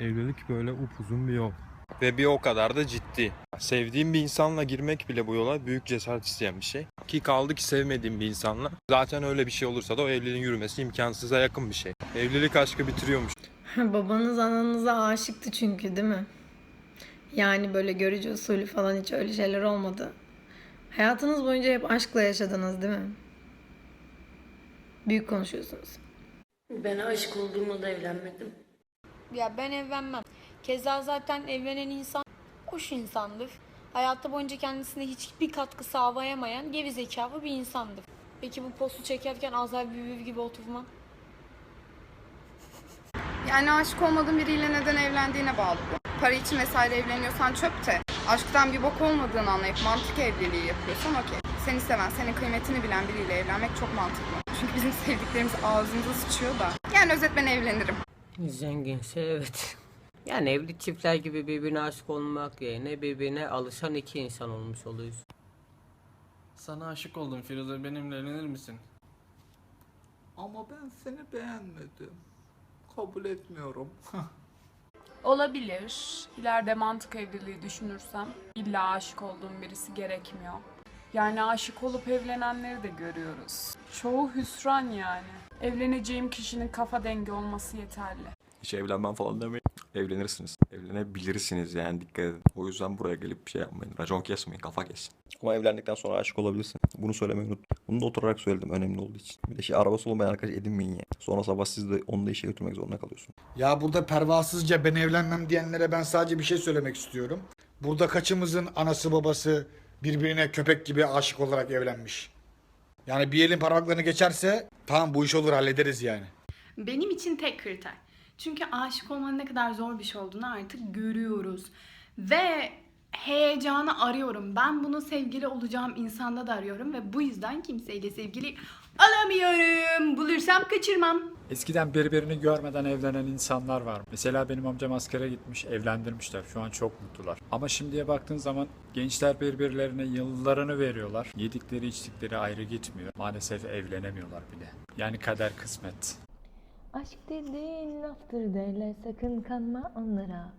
Evlilik böyle upuzun bir yol. Ve bir o kadar da ciddi. Sevdiğim bir insanla girmek bile bu yola büyük cesaret isteyen bir şey. Ki kaldı ki sevmediğim bir insanla. Zaten öyle bir şey olursa da o evliliğin yürümesi imkansıza yakın bir şey. Evlilik aşkı bitiriyormuş. Babanız ananıza aşıktı çünkü değil mi? Yani böyle görücü usulü falan hiç öyle şeyler olmadı. Hayatınız boyunca hep aşkla yaşadınız değil mi? Büyük konuşuyorsunuz. Ben aşık olduğumda da evlenmedim. Ya ben evlenmem. Keza zaten evlenen insan hoş insandır. Hayatı boyunca kendisine hiçbir katkı sağlayamayan geri zekalı bir insandır. Peki bu postu çekerken Azer Bülbül gibi oturmam. Yani aşık olmadığın biriyle neden evlendiğine bağlı bu. Para için vesaire evleniyorsan çöpte. Aşktan bir bok olmadığını anlayıp mantık evliliği yapıyorsan okey. Seni seven, senin kıymetini bilen biriyle evlenmek çok mantıklı. Çünkü bizim sevdiklerimiz ağzımıza sıçıyor da. Yani özet ben evlenirim. Zenginse evet. Yani evli çiftler gibi birbirine aşık olmak yerine birbirine alışan iki insan olmuş oluyoruz. Sana aşık oldum Firuze benimle evlenir misin? Ama ben seni beğenmedim. Kabul etmiyorum. Olabilir. İleride mantık evliliği düşünürsem illa aşık olduğum birisi gerekmiyor. Yani aşık olup evlenenleri de görüyoruz. Çoğu hüsran yani. Evleneceğim kişinin kafa dengi olması yeterli. Hiç evlenmem falan demeyin. Evlenirsiniz. Evlenebilirsiniz yani dikkat edin. O yüzden buraya gelip bir şey yapmayın. Racon kesmeyin, kafa kesin. Ama evlendikten sonra aşık olabilirsin. Bunu söylemeyi unuttum. Bunu da oturarak söyledim önemli olduğu için. Bir de şey arabası olmayan arkadaş edinmeyin ya. Sonra sabah siz de onu da işe götürmek zorunda kalıyorsun. Ya burada pervasızca ben evlenmem diyenlere ben sadece bir şey söylemek istiyorum. Burada kaçımızın anası babası birbirine köpek gibi aşık olarak evlenmiş. Yani bir elin parmaklarını geçerse tamam bu iş olur hallederiz yani. Benim için tek kriter. Çünkü aşık olmanın ne kadar zor bir şey olduğunu artık görüyoruz. Ve heyecanı arıyorum. Ben bunu sevgili olacağım insanda da arıyorum ve bu yüzden kimseyle sevgili alamıyorum. Bulursam kaçırmam. Eskiden birbirini görmeden evlenen insanlar var. Mesela benim amcam askere gitmiş, evlendirmişler. Şu an çok mutlular. Ama şimdiye baktığın zaman gençler birbirlerine yıllarını veriyorlar. Yedikleri içtikleri ayrı gitmiyor. Maalesef evlenemiyorlar bile. Yani kader kısmet. Aşk dediğin laftır derler sakın kanma onlara.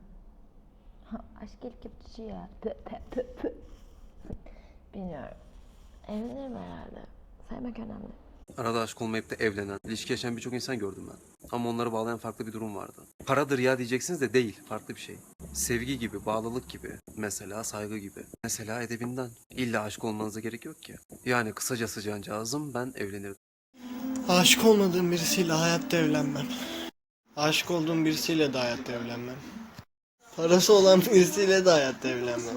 Ha, aşk ilk yapıcı ya. Pı, pı, pı, pı. Bilmiyorum. Evlenirim herhalde. Sevmek önemli. Arada aşık olmayıp da evlenen, ilişki yaşayan birçok insan gördüm ben. Ama onları bağlayan farklı bir durum vardı. Paradır ya diyeceksiniz de değil, farklı bir şey. Sevgi gibi, bağlılık gibi, mesela saygı gibi. Mesela edebinden. İlla aşık olmanıza gerek yok ki. Yani kısacası cancağızım ben evlenirdim. Aşık olmadığım birisiyle hayatta evlenmem. Aşık olduğum birisiyle de hayatta evlenmem. Parası olan birisiyle de hayatta evlenmem.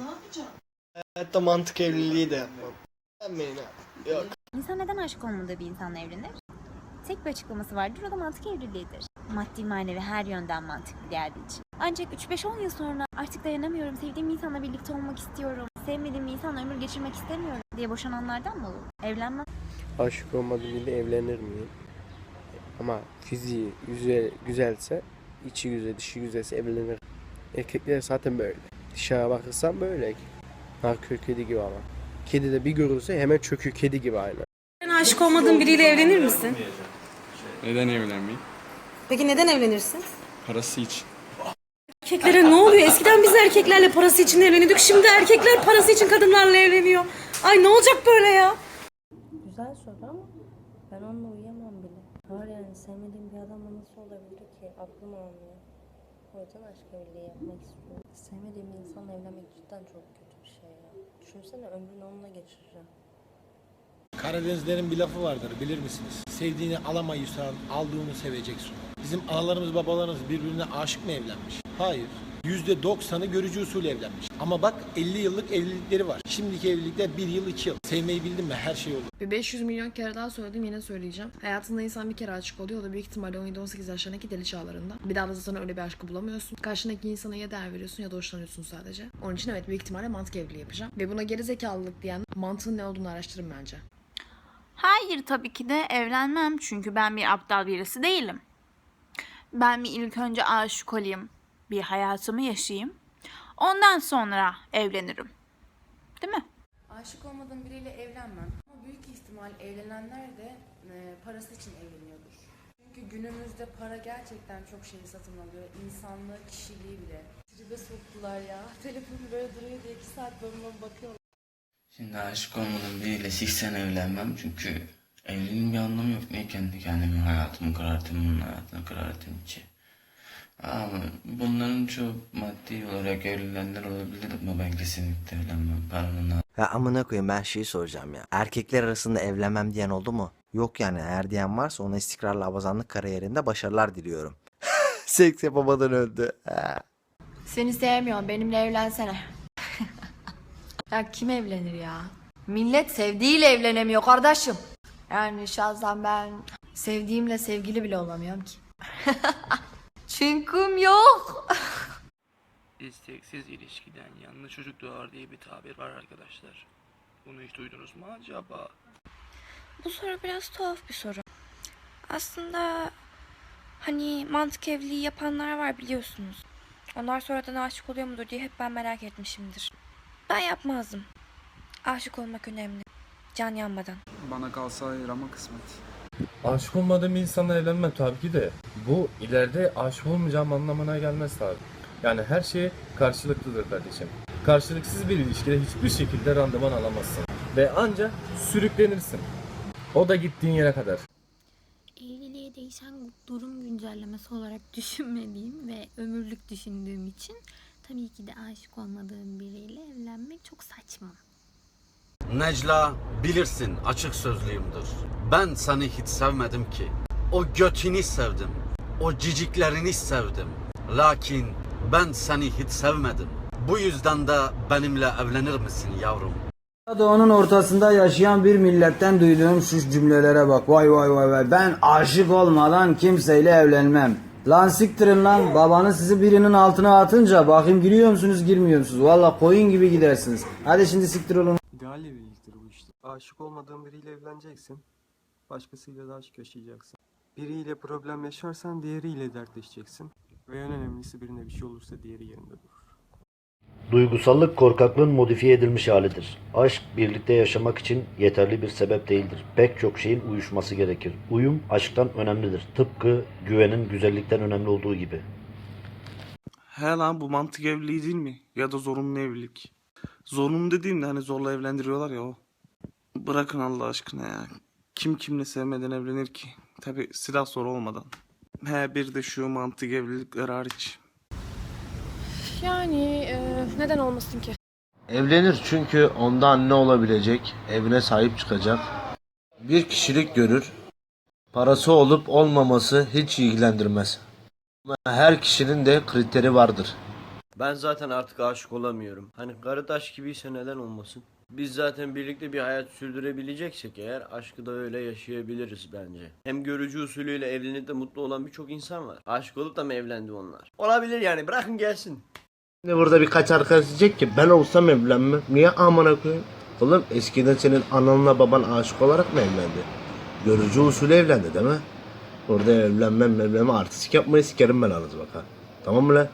Hayatta mantık evliliği de yapmam. Evlenmeyin. Yok. İnsan neden aşık olmadığı bir insanla evlenir? Tek bir açıklaması vardır o da mantık evliliğidir. Maddi manevi her yönden mantıklı geldiği için. Ancak 3-5-10 yıl sonra artık dayanamıyorum, sevdiğim insanla birlikte olmak istiyorum, sevmediğim bir insanla ömür geçirmek istemiyorum diye boşananlardan mı olur? Evlenmem. Aşık olmadığım biriyle evlenir miyim? Ama fiziği güzel, güzelse, içi güzel, dışı güzelse evlenir. Erkekler zaten böyle. Dışarı bakırsan böyle. Narkör kedi gibi ama. Kedi de bir görürse hemen çöküyor kedi gibi aynı. Sen aşık olmadığın biriyle evlenir misin? Neden evlenmeyeyim? Peki neden evlenirsin? Parası için. Erkeklere ne oluyor? Eskiden biz erkeklerle parası için evleniyorduk. Şimdi erkekler parası için kadınlarla evleniyor. Ay ne olacak böyle ya? Güzel soru ama ben onunla uyuyamam bile. Var yani sevmediğim bir adamla nasıl olabilir ki? Aklım almıyor. O yüzden aşk evliliği yapmak istiyorum. Sevmediğim insanla evlenmek cidden çok kötü bir şey ya. Düşünsene ömrünü onunla geçireceğim. Karadenizlerin bir lafı vardır bilir misiniz? Sevdiğini alamayırsan aldığını seveceksin. Bizim analarımız babalarımız birbirine aşık mı evlenmiş? Hayır. %90'ı görücü usulü evlenmiş. Ama bak 50 yıllık evlilikleri var. Şimdiki evlilikler 1 yıl 2 yıl. Sevmeyi bildin mi her şey olur. Bir 500 milyon kere daha söyledim yine söyleyeceğim. Hayatında insan bir kere aşık oluyor. O da büyük ihtimalle 17-18 yaşlarındaki deli çağlarında. Bir daha da zaten öyle bir aşkı bulamıyorsun. Karşındaki insana ya değer veriyorsun ya da hoşlanıyorsun sadece. Onun için evet büyük ihtimalle mantık evliliği yapacağım. Ve buna geri zekalılık diyen mantığın ne olduğunu araştırın bence. Hayır tabii ki de evlenmem çünkü ben bir aptal birisi değilim. Ben bir ilk önce aşık olayım, bir hayatımı yaşayayım. Ondan sonra evlenirim. Değil mi? Aşık olmadığım biriyle evlenmem. Ama büyük ihtimal evlenenler de e, parası için evleniyordur. Çünkü günümüzde para gerçekten çok şeyi satın alıyor. İnsanlığı, kişiliği bile. Tribe soktular ya. Telefonu böyle duruyor diye iki saat bana bakıyorlar. Şimdi aşık olmadığım biriyle siksen evlenmem çünkü evliliğin bir anlamı yok. Niye kendi kendime hayatımı karartayım, bunun hayatını karartayım ki? Ama bunların çoğu maddi olarak evlenenler olabilir ama ben kesinlikle evlenmem. Paranın Ya amına koyayım ben şeyi soracağım ya. Erkekler arasında evlenmem diyen oldu mu? Yok yani eğer diyen varsa ona istikrarlı abazanlık kariyerinde başarılar diliyorum. Seks yapamadan öldü. Seni sevmiyorum. Benimle evlensene. ya kim evlenir ya? Millet sevdiğiyle evlenemiyor kardeşim. Yani şahsen ben sevdiğimle sevgili bile olamıyorum ki. Çünküm yok. İsteksiz ilişkiden yanlış çocuk doğar diye bir tabir var arkadaşlar. Bunu hiç duydunuz mu acaba? Bu soru biraz tuhaf bir soru. Aslında hani mantık evliliği yapanlar var biliyorsunuz. Onlar sonradan aşık oluyor mudur diye hep ben merak etmişimdir. Ben yapmazdım. Aşık olmak önemli. Can yanmadan. Bana kalsa hayır ama kısmet. Aşık olmadığım insanla evlenmem tabii ki de. Bu ileride aşık olmayacağım anlamına gelmez tabii. Yani her şey karşılıklıdır kardeşim. Karşılıksız bir ilişkide hiçbir şekilde randıman alamazsın. Ve anca sürüklenirsin. O da gittiğin yere kadar. Evliliğe değişen durum güncellemesi olarak düşünmediğim ve ömürlük düşündüğüm için tabii ki de aşık olmadığım biriyle evlenmek çok saçma. Necla bilirsin açık sözlüyümdür. Ben seni hiç sevmedim ki. O götünü sevdim. O ciciklerini sevdim. Lakin ben seni hiç sevmedim. Bu yüzden de benimle evlenir misin yavrum? Doğanın ortasında yaşayan bir milletten duyduğum şu cümlelere bak. Vay vay vay vay. Ben aşık olmadan kimseyle evlenmem. Lan siktirin lan. Babanız sizi birinin altına atınca bakayım giriyor musunuz girmiyor musunuz? Valla koyun gibi gidersiniz. Hadi şimdi siktir olun. İdeal evliliktir bu işte. Aşık olmadığın biriyle evleneceksin. Başkasıyla da aşk yaşayacaksın. Biriyle problem yaşarsan diğeriyle dertleşeceksin. Ve en önemlisi birine bir şey olursa diğeri yerinde durur. Duygusallık korkaklığın modifiye edilmiş halidir. Aşk birlikte yaşamak için yeterli bir sebep değildir. Pek çok şeyin uyuşması gerekir. Uyum aşktan önemlidir. Tıpkı güvenin güzellikten önemli olduğu gibi. He lan bu mantık evliliği değil mi? Ya da zorunlu evlilik. Zorunlu dediğimde hani zorla evlendiriyorlar ya o. Bırakın Allah aşkına ya. Kim kimle sevmeden evlenir ki? Tabi silah soru olmadan. He bir de şu mantık evlilikler hariç. Yani e, neden olmasın ki? Evlenir çünkü onda anne olabilecek, evine sahip çıkacak. Bir kişilik görür. Parası olup olmaması hiç ilgilendirmez. Her kişinin de kriteri vardır. Ben zaten artık aşık olamıyorum. Hani karı taş gibiyse neden olmasın? Biz zaten birlikte bir hayat sürdürebileceksek eğer aşkı da öyle yaşayabiliriz bence. Hem görücü usulüyle evlenip de mutlu olan birçok insan var. Aşık olup da mı evlendi onlar? Olabilir yani bırakın gelsin. Şimdi burada birkaç arkadaş diyecek ki ben olsam evlenmem. Niye amına koyayım? Oğlum eskiden senin ananla baban aşık olarak mı evlendi? Görücü usulü evlendi değil mi? Orada evlenmem evlenmem artistik yapmayı sikerim ben anız bak ha. Tamam mı lan?